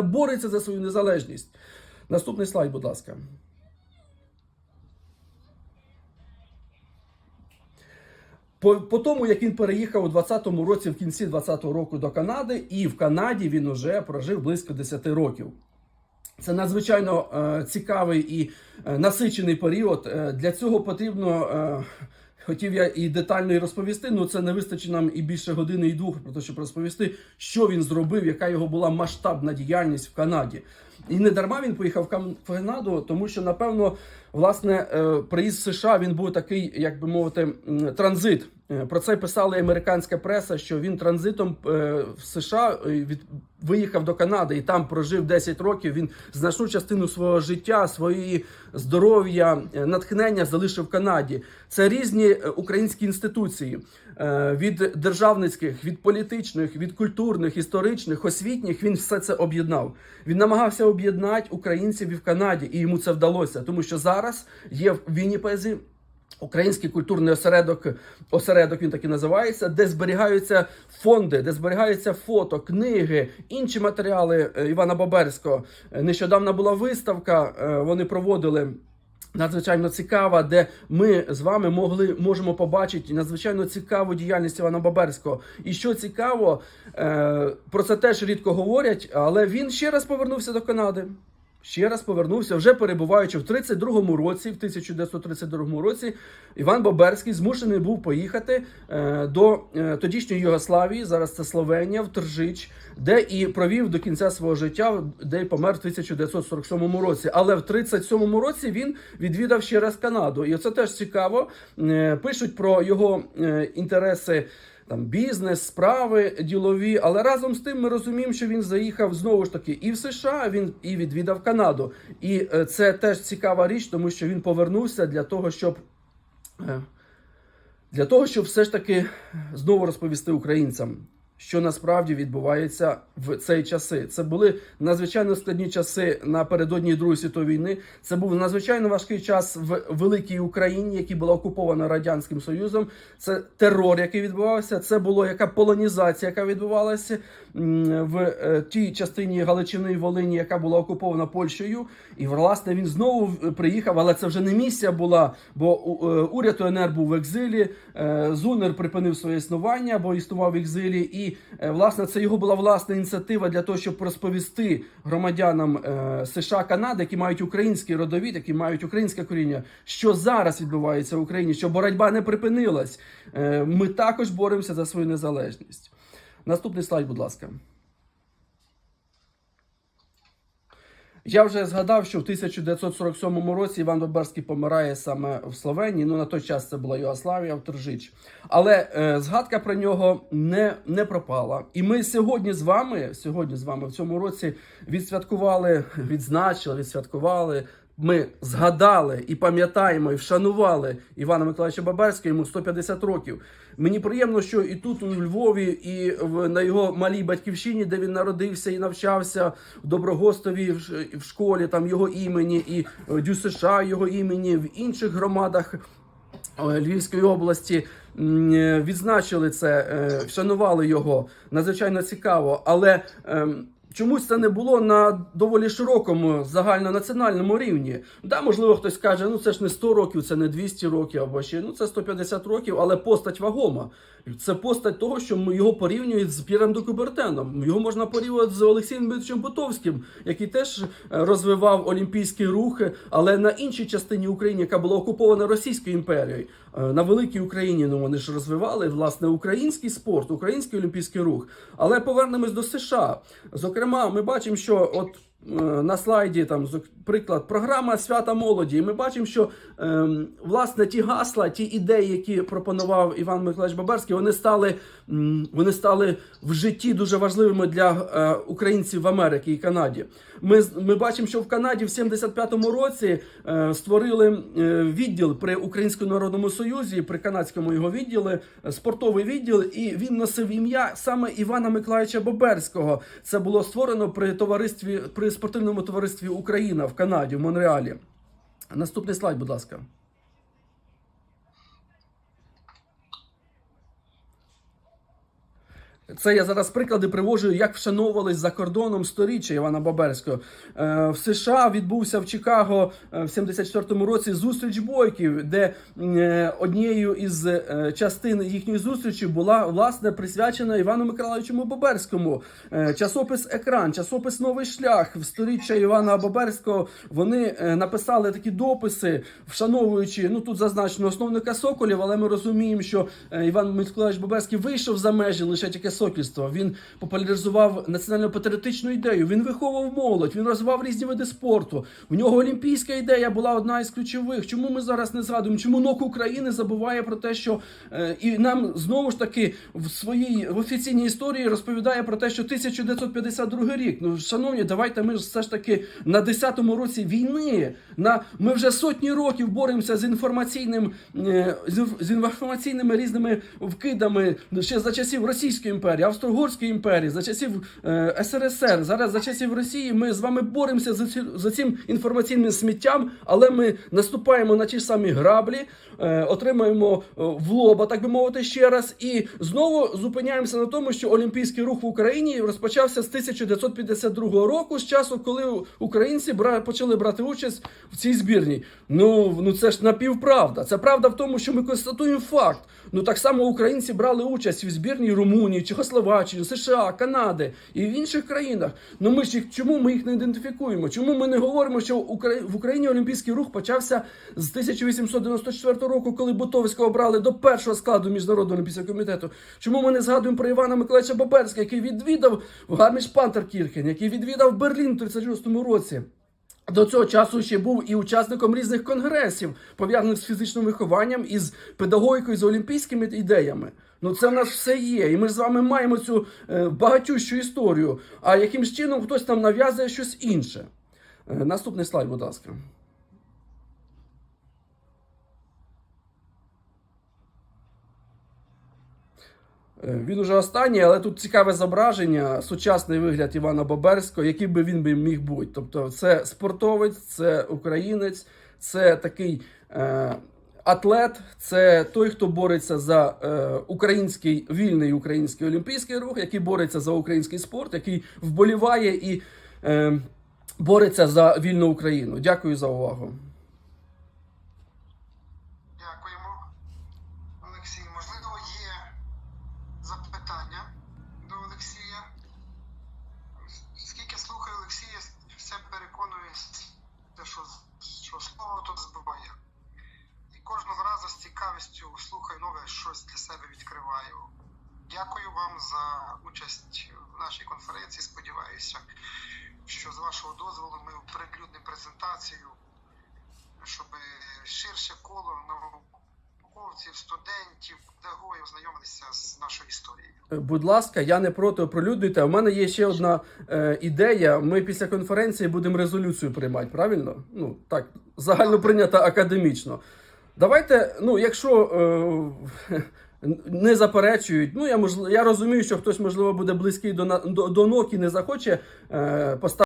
бореться за свою незалежність. Наступний слайд, будь ласка. По, по тому, як він переїхав у 20-му році, в кінці 20-го року до Канади, і в Канаді він уже прожив близько 10 років. Це надзвичайно е, цікавий і е, насичений період. Е, для цього потрібно. Е, Хотів я і детально і розповісти, але це не вистачить нам і більше години і двох про те, щоб розповісти, що він зробив, яка його була масштабна діяльність в Канаді. І не дарма він поїхав в Канаду, тому що, напевно, власне, е, приїзд в США він був такий, як би мовити, транзит. Е, Про це писала американська преса, що він транзитом е, в США е, виїхав до Канади і там прожив 10 років. Він значну частину свого життя, своєї здоров'я, натхнення залишив в Канаді. Це різні українські інституції від державницьких, від політичних, від культурних, історичних, освітніх. Він все це об'єднав. Він намагався об'єднати українців і в Канаді, і йому це вдалося, тому що зараз є в Вінніпезі Український культурний осередок, осередок він так і називається, де зберігаються фонди, де зберігаються фото, книги, інші матеріали е, Івана Боберського. Е, Нещодавно була виставка, е, вони проводили. Надзвичайно цікава, де ми з вами могли можемо побачити надзвичайно цікаву діяльність Івана Баберського. І що цікаво, про це теж рідко говорять, але він ще раз повернувся до Канади. Ще раз повернувся, вже перебуваючи в 32-му році, в 1932 році, Іван Боберський змушений був поїхати е, до е, тодішньої Югославії, зараз це Словенія, в Тржич, де і провів до кінця свого життя, де й помер в 1947 році. Але в 37-му році він відвідав ще раз Канаду. І це теж цікаво. Е, Пишуть про його інтереси там бізнес, справи ділові. Але разом з тим ми розуміємо, що він заїхав знову ж таки і в США, він і відвідав Канаду. І е, це теж цікава річ, тому що він повернувся для того, щоб. е, Для того, щоб все ж таки знову розповісти українцям, що насправді відбувається в цей часи. Це були надзвичайно складні часи напередодні Другої світової війни. Це був надзвичайно важкий час в великій Україні, яка була окупована радянським союзом. Це терор, який відбувався. Це була яка полонізація, яка відбувалася в е, тій частині Галичини і Волині, яка була окупована Польщею. І власне він знову приїхав, але це вже не місія була, бо е, уряд УНР був в екзилі. е, Зунер припинив своє існування, бо існував в екзилі. І е, власне це його була власна ініціатива для того, щоб розповісти громадянам е, США Канади, які мають український родовід, які мають українське коріння, що зараз відбувається в Україні, що боротьба не припинилась. Е, Ми також боремося за свою незалежність. Наступний слайд, будь ласка. Я вже згадав, що в 1947 році Іван Боберський помирає саме в Словенії. Ну на той час це була Югославія, в Тржич. Але е, згадка про нього не, не пропала. І ми сьогодні з вами, сьогодні з вами в цьому році відсвяткували, відзначили, відсвяткували. Ми згадали і пам'ятаємо, і вшанували Івана Миколаївича Баберського, йому 150 років. Мені приємно, що і тут, у Львові, і в, на його малій батьківщині, де він народився і навчався в Доброгостові в, школі, там його імені, і в Дю США його імені, в інших громадах е, Львівської області е, відзначили це, е, вшанували його. Надзвичайно цікаво. Але ем, чомусь це не було на доволі широкому загальнонаціональному рівні. Да, можливо, хтось каже, ну це ж не 100 років, це не 200 років, або ще ну це 150 років, але постать вагома. Це постать того, що його порівнюють з П'єром де Кубертеном. Його можна порівнювати з Олексієм Дмитровичем Бутовським, який теж е, розвивав олімпійські рухи, але на іншій частині України, яка була окупована Російською імперією, на великій Україні ну вони ж розвивали власне український спорт, український олімпійський рух. Але повернемось до США. Зокрема, ми бачимо, що от. Е, На слайді там приклад програма свята молоді. І ми бачимо, що ем, власне ті гасла, ті ідеї, які пропонував Іван Миколаївич Бабарський, вони стали вони стали в житті дуже важливими для е, українців в Америці і Канаді. Ми ми бачимо, що в Канаді в 75-му році е, створили відділ при Українському народному союзі, при канадському його відділі, спортовий відділ, і він носив ім'я саме Івана Миколаївича Боберського. Це було створено при товаристві при спортивному товаристві Україна в Канаді, в Монреалі. Наступний слайд, будь ласка. Це я зараз приклади привожу, як вшановувались за кордоном сторіччя Івана Баберського. Е, В США відбувся в Чикаго е, в 74-му році зустріч бойків, де е, однією із частин їхньої зустрічі була власне присвячена Івану Миколаївичу Баберському. Часопис Екран, часопис Новий шлях в сторіччя Івана Баберського. Вони написали такі дописи, вшановуючи ну тут зазначено основника Соколів, але ми розуміємо, що Іван Миколаївич Баберський вийшов за межі лише тільки сокільства. Він популяризував національно-патріотичну ідею. Він виховував молодь, він розвивав різні види спорту. В нього олімпійська ідея була одна із ключових. Чому ми зараз не згадуємо? Чому НОК України забуває про те, що е, і нам знову ж таки в своїй в офіційній історії розповідає про те, що 1952 рік. Ну, шановні, давайте ми ж все ж таки на 10-му році війни. На ми вже сотні років боремося з інформаційним е, з інформаційними різними вкидами ще за часів Російської імперії, Австро-Угорської імперії, за часів е, СРСР. Зараз за часів Росії ми з вами боремося за, ці, за цим інформаційним сміттям, але ми наступаємо на ті ж самі граблі, е, отримаємо е, в лоба, так би мовити, ще раз, і знову зупиняємося на тому, що олімпійський рух в Україні розпочався з 1952 року, з часу, коли українці бра, почали брати участь в цій збірній. Ну, ну це ж напівправда. Це правда в тому, що ми констатуємо факт. Ну так само українці брали участь в збірній Румунії, Чехословаччини, США, Канади і в інших країнах. Ну ми ж їх чому ми їх не ідентифікуємо? Чому ми не говоримо, що в Україні олімпійський рух почався з 1894 року, коли Бутовського обрали до першого складу міжнародного олімпійського комітету? Чому ми не згадуємо про Івана Миколаївича Баберського, який відвідав Гарміш Пантеркірхен, який відвідав Берлін у 36-му році? До цього часу ще був і учасником різних конгресів, пов'язаних з фізичним вихованням і з педагогікою, з олімпійськими ідеями. Ну це в нас все є, і ми з вами маємо цю е, багатющу історію. А якимсь чином хтось там нав'язує щось інше. Е, наступний слайд, будь ласка. Е, Він уже останній, але тут цікаве зображення, сучасний вигляд Івана Боберського, який би він би міг бути. Тобто, це спортовець, це українець, це такий е, атлет, це той, хто бореться за е, український вільний український олімпійський рух, який бореться за український спорт, який вболіває і е, бореться за вільну Україну. Дякую за увагу. Дякуємо. Олексій, можливо, є запитання до Олексія. Скільки слухаю Олексія, все переконуюсь, що, що слово тут збиває. І кожного разу з цікавістю слухаю нове, щось для себе відкриваю. Дякую вам за участь в нашій Сподіваюся, що з вашого дозволу ми оприлюднимо презентацію щоб ширше коло науковців, студентів, педагогів знайомилися з нашою історією. Е, Будь ласка, я не проти оприлюднюйте. У мене є ще одна е, ідея. Ми після конференції будемо резолюцію приймати, правильно? Ну так, загально прийнято академічно. Давайте, ну, якщо е, не заперечують, ну я можливо, я розумію, що хтось можливо буде близький до до, до ног і не захоче е, поставити.